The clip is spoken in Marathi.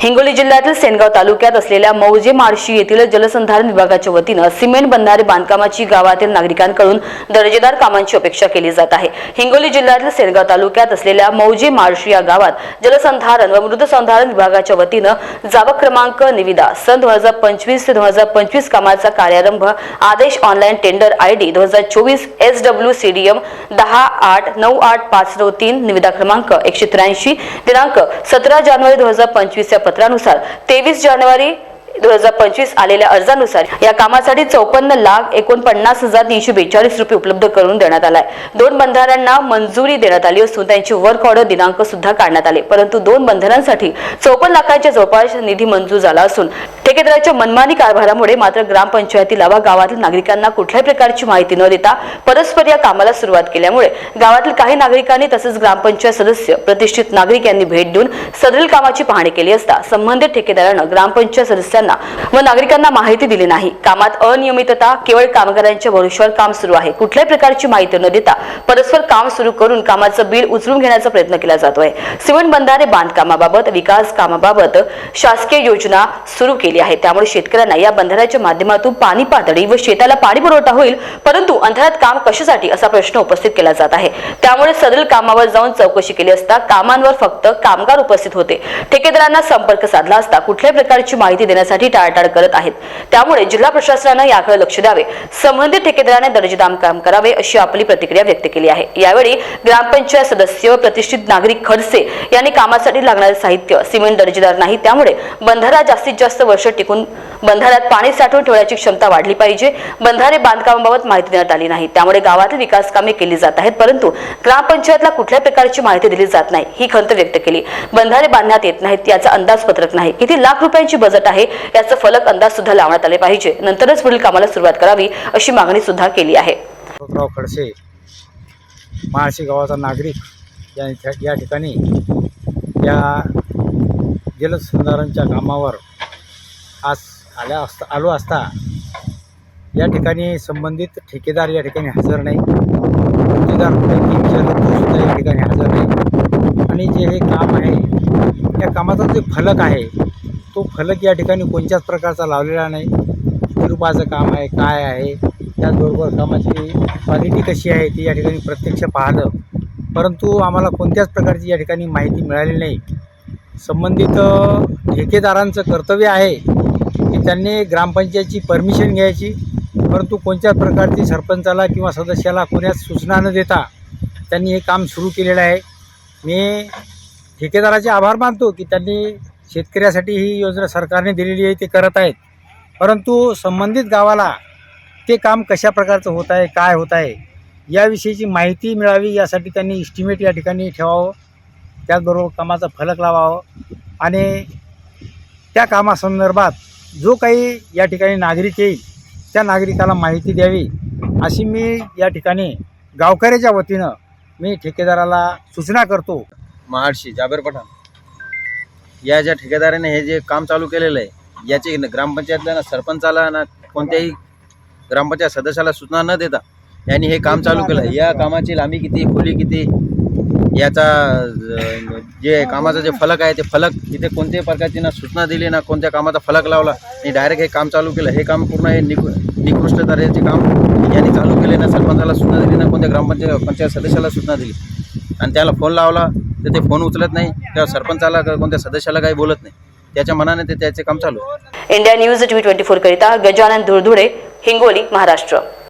हिंगोली जिल्ह्यातील सेनगाव तालुक्यात असलेल्या मौजे माळशी येथील जलसंधारण विभागाच्या वतीनं सिमेंट बंधारे बांधकामाची गावातील नागरिकांकडून दर्जेदार कामांची अपेक्षा केली जात आहे. हिंगोली जिल्ह्यातील सेनगाव तालुक्यात असलेल्या मौजे माळशी या गावात जलसंधारण व मृदसंधारण विभागाच्या वतीनं जावक क्रमांक निविदा सन दोन हजार पंचवीस ते दोन हजार पंचवीस कामाचा कार्यारंभ आदेश ऑनलाईन टेंडर आय डी दोन हजार चोवीस S W C D M दहा आठ नऊ आठ पाच नऊ तीन निविदा क्रमांक एकशे त्र्याऐंशी दिनांक सतरा जानेवारी दोन हजार पंचवीस या पत्रानुसार तेवीस जानेवारी दोन हजार पंचवीस आलेल्या अर्जानुसार या कामासाठी चौपन्न लाख एकोणपन्नास हजार तीनशे बेचाळीस रुपये उपलब्ध करून देण्यात आलाय. दोन बंधाऱ्यांना मंजुरी देण्यात आली असून त्यांची वर्क ऑर्डर दिनांक सुद्धा काढण्यात आले. परंतु दोन बंधाऱ्यांसाठी चौपन्न लाखांच्या जवळपास निधी मंजूर झाला असून ठेकेदाराच्या मनमानी कारभारामुळे मात्र ग्रामपंचायतीला व गावातील नागरिकांना कुठल्याही प्रकारची माहिती न देता परस्पर या कामाला सुरुवात केल्यामुळे गावातील काही नागरिकांनी तसेच ग्रामपंचायत सदस्य प्रतिष्ठित नागरिक यांनी भेट देऊन सदरील कामाची पाहणी केली असता संबंधित ठेकेदारानं ग्रामपंचायत सदस्यांना व नागरिकांना माहिती दिली नाही. कामात अनियमितता केवळ कामगारांच्या भरोश्यावर काम सुरू आहे. कुठल्याही प्रकारची माहिती न देता परस्पर काम सुरू करून कामाचं बिल उचलून घेण्याचा प्रयत्न केला जातोय सिमेंट बंधारे बांधकामाबाबत विकास कामाबाबत शासकीय योजना सुरू केली आहे. त्यामुळे शेतकऱ्यांना या बंधाऱ्याच्या माध्यमातून पाणी पातळी व शेताला पाणी पुरवठा होईल परंतु अंधारात काम कशासाठी असा प्रश्न उपस्थित केला जात आहे. त्यामुळे सदरील कामावर जाऊन चौकशी केली असता कामांवर फक्त कामगार उपस्थित होते. ठेकेदारांना संपर्क साधला असता कुठल्याही प्रकारची माहिती देण्यासाठी टाळाटाळ करत आहेत. त्यामुळे जिल्हा प्रशासनानं याकडे लक्ष द्यावे. संबंधित ठेकेदाराने दर्जेदार काम करावे अशी आपली प्रतिक्रिया व्यक्त केली आहे. यावेळी ग्रामपंचायत सदस्य व प्रतिष्ठित नागरिक खडसे यांनी कामासाठी लागणारे साहित्य सिमेंट दर्जेदार नाही. त्यामुळे बंधारा जास्तीत जास्त वर्ष टिकून बंधाऱ्यात पाणी साठवून ठेवण्याची क्षमता वाढली पाहिजे. बंधारे बांधकामाबाबत माहिती देण्यात आली नाही. त्यामुळे गावातील विकास कामे केली जात आहेत परंतु ग्रामपंचायतला कुठल्या प्रकारची माहिती दिली जात नाही ही खंत व्यक्त केली. बंधारे बांधण्यात येत नाहीत याचा अंदाजपत्रक नाही. किती लाख रुपयांची बजेट आहे याचं फलक अंदाज सुद्धा लावण्यात आले पाहिजे. नंतरच पुढील कामाला सुरुवात करावी अशी मागणी सुद्धा केली आहे. खडसे माळशी गावाचा नागरिक या या ठिकाणी या जलसंधारणच्या कामावर आज आल्या असता आलो असता या ठिकाणी संबंधित ठेकेदार या ठिकाणी हजर नाही. ठेकेदार सुद्धा या ठिकाणी हजर नाही. आणि जे हे काम आहे या कामाचा जे फलक आहे तो फलक या ठिकाणी कोणत्याच प्रकारचा लावलेला नाही. किती रुपयाचं काम आहे काय आहे त्याचबरोबर कामाची क्वालिटी कशी आहे ती या ठिकाणी प्रत्यक्ष पाहिलं. परंतु आम्हाला कोणत्याच प्रकारची या ठिकाणी माहिती मिळाली नाही. संबंधित ठेकेदारांचं कर्तव्य आहे की त्यांनी ग्रामपंचायतची परमिशन घ्यायची. परंतु कोणत्याच प्रकारची सरपंचाला किंवा सदस्याला कोण्याच सूचना न देता त्यांनी हे काम सुरू केलेलं आहे. मी ठेकेदाराचे आभार मानतो की त्यांनी शेतकऱ्यासाठी ही योजना सरकारने दिलेली आहे ते करत आहेत. परंतु संबंधित गावाला ते काम कशा प्रकारचं होत आहे काय होत आहे याविषयीची माहिती मिळावी यासाठी त्यांनी इस्टिमेट या ठिकाणी ठेवावं. त्याचबरोबर कामाचा फलक लावावं. आणि त्या कामासंदर्भात जो काही या ठिकाणी नागरिक येईल त्या नागरिकाला माहिती द्यावी अशी मी या ठिकाणी गावकऱ्याच्या वतीनं मी ठेकेदाराला सूचना करतो. महाडशी जाबेर पठाण. या ज्या ठेकेदाराने हे जे काम चालू केलेलं आहे याची न- ग्रामपंचायतला ना सरपंचाला ना कोणत्याही ग्रामपंचायत सदस्याला सूचना न देता यांनी हे काम चालू केलं. या कामाची लांबी किती खोली किती याचा जे कामाचा जे फलक आहे ते फलक इथे कोणत्याही प्रकारची ना सूचना दिली ना कोणत्या कामाचा फलक लावला आणि डायरेक्ट हे काम चालू केलं. हे काम पूर्ण हे निक निकृष्ट दर्जाचे काम यांनी चालू केले ना सरपंचाला सूचना दिली ना कोणत्या ग्रामपंचायत पंचायत सदस्याला सूचना दिली. आणि त्याला फोन लावला तर ते फोन उचलत नाही किंवा सरपंचाला कोणत्या सदस्याला काही बोलत नाही. त्याच्या मनाने ते त्याचे काम चालू India news T twenty four करिता गजानन धुळधुळे हिंगोली महाराष्ट्र.